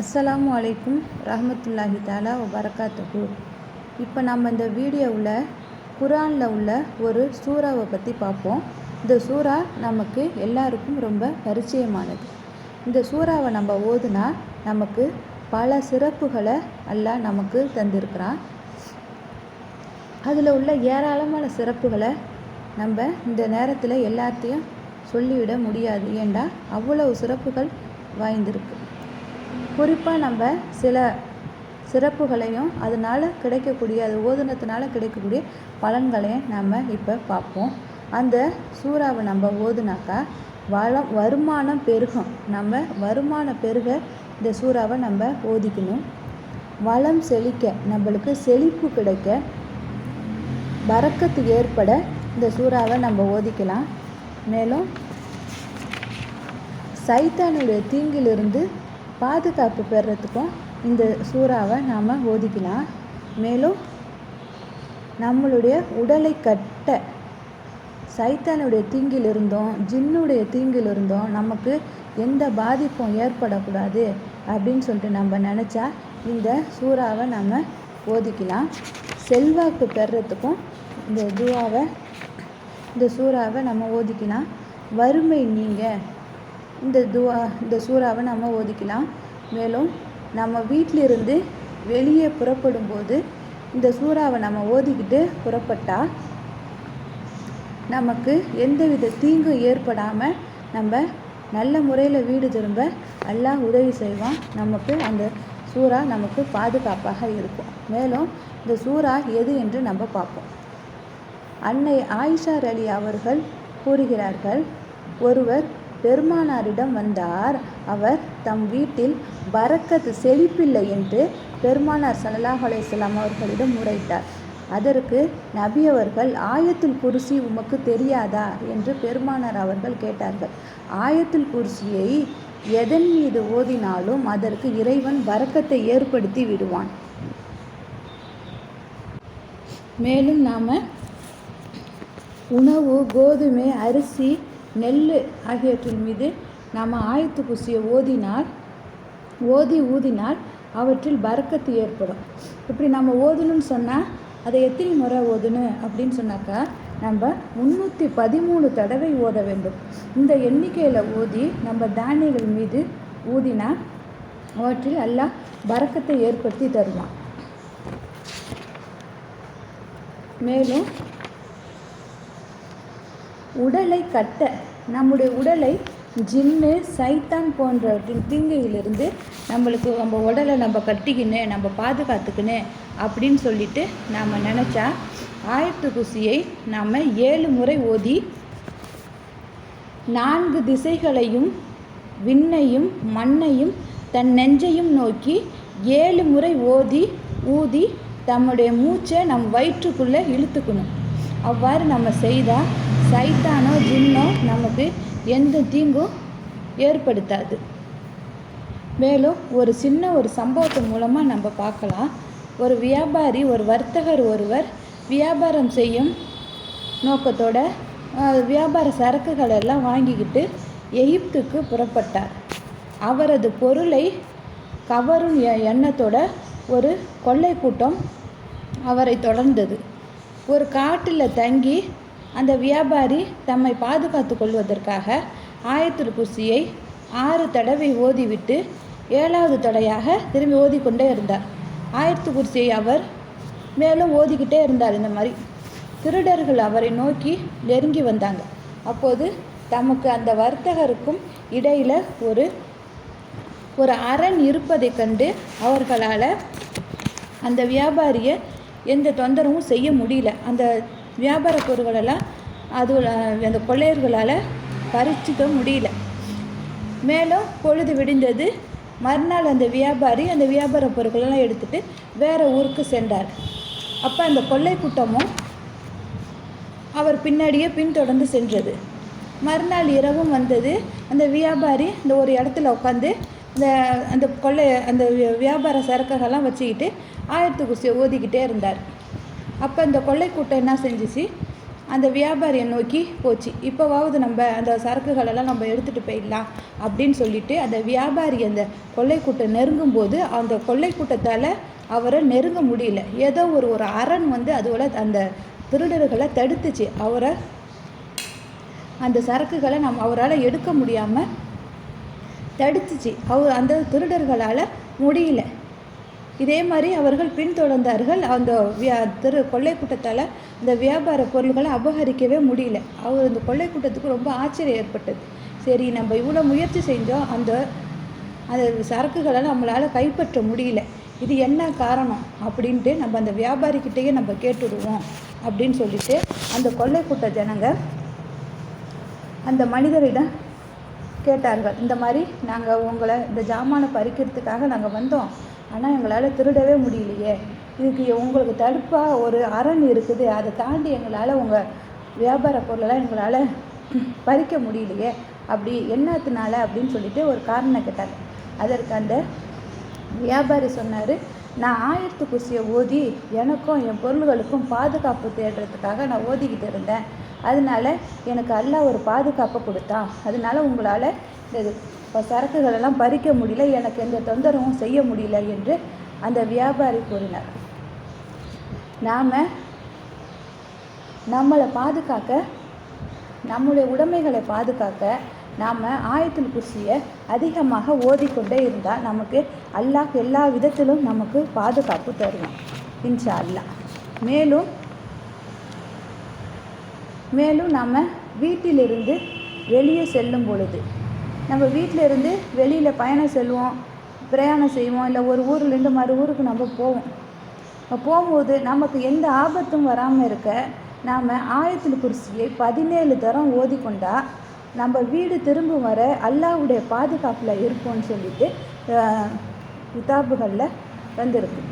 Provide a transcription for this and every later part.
அஸ்ஸலாமு அலைக்கும் ரஹமத்துல்லாஹி தாலா வரகாத்துஹு இப்போ நம்ம இந்த வீடியோவில் குரானில் உள்ள ஒரு சூறாவை பற்றி பார்ப்போம் இந்த சூறா நமக்கு எல்லாருக்கும் ரொம்ப பரிச்சயமானது. இந்த சூறாவை நம்ம ஓதுனா நமக்கு பல சிறப்புகளை எல்லாம் நமக்கு தந்திருக்கிறான். அதில் உள்ள ஏராளமான சிறப்புகளை நம்ம இந்த நேரத்தில் எல்லாத்தையும் சொல்லிவிட முடியாது. ஏண்டா? அவ்வளவு சிறப்புகள் வாய்ந்திருக்கு. குறிப்பாக நம்ம சில சிறப்புகளையும் அதனால் கிடைக்கக்கூடிய அது ஓதுனத்தினால கிடைக்கக்கூடிய பலன்களையும் நம்ம இப்போ பார்ப்போம். அந்த சூறாவை நம்ம ஓதுனாக்கா வளம் வருமானம் பெருகும். நம்ம வருமானம் பெருக இந்த சூறாவை நம்ம ஓதிக்கணும். வளம் செழிக்க நம்மளுக்கு செழிப்பு கிடைக்க வரக்கத்து ஏற்பட இந்த சூறாவை நம்ம ஓதிக்கலாம். மேலும் சைத்தானுடைய தீங்கிலிருந்து பாதுகாப்பு பெறத்துக்கும் இந்த சூறாவை நாம் ஓதிக்கலாம். மேலும் நம்மளுடைய உடலை கட்ட சைத்தானுடைய தீங்கிலிருந்தும் ஜின்னுடைய தீங்கிலிருந்தும் நமக்கு எந்த பாதிப்பும் ஏற்படக்கூடாது அப்படின்னு சொல்லிட்டு நம்ம நினச்சா இந்த சூறாவை நம்ம ஓதிக்கலாம். செல்வாக்கு பெறத்துக்கும் இந்த துவாவை இந்த சூறாவை நம்ம ஓதிக்கலாம். வறுமை நீங்கள் இந்த துவா இந்த சூறாவை நம்ம ஓதிக்கலாம். மேலும் நம்ம வீட்டிலிருந்து வெளியே புறப்படும்போது இந்த சூறாவை நம்ம ஓதிக்கிட்டு புறப்பட்டால் நமக்கு எந்தவித தீங்கும் ஏற்படாமல் நம்ம நல்ல முறையில் வீடு திரும்ப எல்லாம் உதவி செய்வான். நமக்கு அந்த சூறா நமக்கு பாதுகாப்பாக இருக்கும். மேலும் இந்த சூறா எது என்று நம்ம பார்ப்போம். அன்னை ஆயிஷார் அலி அவர்கள் கூறுகிறார்கள் ஒருவர் பெருமானாரிடம் வந்தார். அவர் தம் வீட்டில் பரக்கத்து செழிப்பில்லை என்று பெருமானார் சல்லாஹ் அலையம் அவர்களிடம் முறைத்தார் அதற்கு நபி அவர்கள் ஆயத்துல் குருசி உமக்கு தெரியாதா? என்று பெருமானார் அவர்கள் கேட்டார்கள். ஆயத்துல் குருசியை எதன் மீது ஓதினாலும் அதற்கு இறைவன் வரக்கத்தை ஏற்படுத்தி விடுவான். மேலும் நாம் உணவு கோதுமை அரிசி நெல் ஆகியவற்றின் மீது நாம் ஆயத்து குசியை ஓதினால் ஓதி ஊதினால் அவற்றில் பறக்கத்து ஏற்படும். இப்படி நம்ம ஓதணும்னு சொன்னால் அதை எத்தனை முறை ஓதணும் அப்படின்னு சொன்னாக்கா நம்ம முந்நூற்றி பதிமூணு தடவை ஓத வேண்டும். இந்த எண்ணிக்கையில் ஓதி நம்ம தானியங்கள் மீது ஊதினா அவற்றில் எல்லாம் பறக்கத்தை ஏற்படுத்தி தருவான். மேலும் உடலை கட்ட நம்முடைய உடலை ஜின்னு சைத்தான் போன்றவற்றின் தீங்கையிலிருந்து நம்மளுக்கு நம்ம உடலை நம்ம கட்டிக்கின்னு நம்ம பாதுகாத்துக்கின்னு அப்படின்னு சொல்லிட்டு நாம் நினச்சா ஆயத்து குசியை நாம் ஏழு முறை ஓதி நான்கு திசைகளையும் விண்ணையும் மண்ணையும் தன் நெஞ்சையும் நோக்கி ஏழு முறை ஓதி ஊதி தம்முடைய மூச்சை நம் வயிற்றுக்குள்ளே இழுத்துக்கணும். அவ்வாறு நம்ம செய்தால் சைத்தானோ ஜின்னோ நமக்கு எந்த தீங்கும் ஏற்படுத்தாது. மேலும் ஒரு சின்ன ஒரு சம்பவத்து மூலமாக நம்ம பார்க்கலாம். ஒரு வியாபாரி ஒரு வர்த்தகர் ஒருவர் வியாபாரம் செய்யும் நோக்கத்தோட வியாபார சரக்குகள் எல்லாம் வாங்கிக்கிட்டு எகிப்துக்கு புறப்பட்டார். அவரது பொருளை கவரும் எண்ணத்தோட ஒரு கொள்ளை கூட்டம் அவரை தொடர்ந்தது. ஒரு காட்டில் தங்கி அந்த வியாபாரி தம்மை பாதுகாத்து கொள்வதற்காக ஆயத்துல் குசியை ஆறு தடவை ஓதிவிட்டு ஏழாவது தடையாக திரும்பி ஓதிக்கொண்டே இருந்தார். ஆயத்து குர்சியை அவர் மேலும் ஓதிக்கிட்டே இருந்தார் இந்த மாதிரி. திருடர்கள் அவரை நோக்கி நெருங்கி வந்தாங்க. அப்போது தமக்கு அந்த வர்த்தகருக்கும் இடையில் ஒரு ஒரு அரண் இருப்பதை கண்டு அவர்களால் அந்த வியாபாரியை எந்த தொந்தரவும் செய்ய முடியல. அந்த வியாபார பொருட்களெல்லாம் அது அந்த கொள்ளையர்களால் பறிச்சிக்க முடியல. மேலும் பொழுது விடிந்தது. மறுநாள் அந்த வியாபாரி அந்த வியாபார பொருட்களெல்லாம் எடுத்துகிட்டு வேறு ஊருக்கு சென்றார். அப்போ அந்த கொள்ளை கூட்டமும் அவர் பின்னாடியே பின்தொடர்ந்து சென்றது. மறுநாள் இரவும் வந்தது. அந்த வியாபாரி இந்த ஒரு இடத்துல உட்காந்து இந்த அந்த கொள்ளை அந்த வியாபார சரக்குகள்லாம் வச்சுக்கிட்டு ஆயிரத்து குசியை ஓதிக்கிட்டே இருந்தார். அப்போ இந்த கொள்ளை கூட்டம் என்ன செஞ்சிச்சு? அந்த வியாபாரியை நோக்கி போச்சு. இப்போவாவது நம்ம அந்த சரக்குகளெல்லாம் நம்ம எடுத்துகிட்டு போயிடலாம் அப்படின்னு சொல்லிட்டு அந்த வியாபாரி அந்த கொள்ளை கூட்டம் நெருங்கும்போது அந்த கொள்ளை கூட்டத்தால் அவரை நெருங்க முடியல. ஏதோ ஒரு ஒரு அரண் வந்து அதோட அந்த திருடர்களை தடுத்துச்சு. அவரை அந்த சரக்குகளை நம்ம அவரால் எடுக்க முடியாமல் தடுத்துச்சு. அவர் அந்த திருடர்களால் முடியல. இதே மாதிரி அவர்கள் பின்தொடர்ந்தார்கள். அந்த வியா திரு கொள்ளை கூட்டத்தால் இந்த வியாபார பொருள்களை அபகரிக்கவே முடியல. அவர் இந்த கொள்ளை கூட்டத்துக்கு ரொம்ப ஆச்சரியம் ஏற்பட்டது. சரி நம்ம இவ்வளோ முயற்சி செஞ்சோம். அந்த அந்த சரக்குகளை நம்மளால் கைப்பற்ற முடியல. இது என்ன காரணம்? அப்படின்ட்டு நம்ம அந்த வியாபாரிக்கிட்டேயே நம்ம கேட்டுடுவோம். அப்படின்னு சொல்லிட்டு அந்த கொள்ளை கூட்ட ஜனங்க அந்த மனிதரிடம் கேட்டார்கள். இந்த மாதிரி நாங்கள் உங்களை இந்த ஜாமானை பறிக்கிறதுக்காக நாங்கள் வந்தோம். ஆனால் எங்களால் திருடவே முடியலையே. இதுக்கு உங்களுக்கு தடுப்பாக ஒரு அரண் இருக்குது. அதை தாண்டி எங்களால் உங்கள் வியாபார பொருளெல்லாம் எங்களால் பறிக்க முடியலையே. அப்படி என்னத்தினால அப்படின்னு சொல்லிட்டு ஒரு காரணம் கேட்டாங்க அதற்கு அந்த வியாபாரி சொன்னார் நான் ஆயிரத்து குசியை ஓதி எனக்கும் என் பொருள்களுக்கும் பாதுகாப்பு தேடுறதுக்காக நான் ஓதிக்கிட்டு இருந்தேன். அதனால எனக்கு அல்லாஹ் ஒரு பாதுகாப்பை கொடுத்தான் அதனால உங்களால் இந்த இப்போ சரக்குகளெல்லாம் பறிக்க முடியல எனக்கு எந்த தொந்தரவும் செய்ய முடியல என்று அந்த வியாபாரி கூறினார். நாம் நம்மளை பாதுகாக்க நம்முடைய உடைமைகளை பாதுகாக்க நாம் ஆயத்தில் குர்சியை அதிகமாக ஓதிக்கொண்டே இருந்தால் நமக்கு அல்லாஹ் எல்லா விதத்திலும் நமக்கு பாதுகாப்பு தருவான் இன்ஷா அல்லாஹ். மேலும் மேலும் நம்ம வீட்டிலிருந்து வெளியே செல்லும் பொழுது நம்ம வீட்டில் இருந்து வெளியில் பயணம் செல்வோம் பிரயாணம் செய்வோம் இல்லை ஒரு ஊர்லேருந்து மறு ஊருக்கு நம்ம போவோம். போகும்போது நமக்கு எந்த ஆபத்தும் வராமல் இருக்க நாம் ஆயத்தில் குறிச்சியை பதினேழு தரம் ஓதிக்கொண்டா நம்ம வீடு திரும்பும் வர அல்லாஹ்வுடைய பாதுகாப்பில் இருப்போம்னு சொல்லிட்டு கிதாபுகளில் வந்திருக்கு.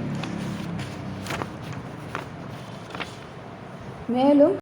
மேலும்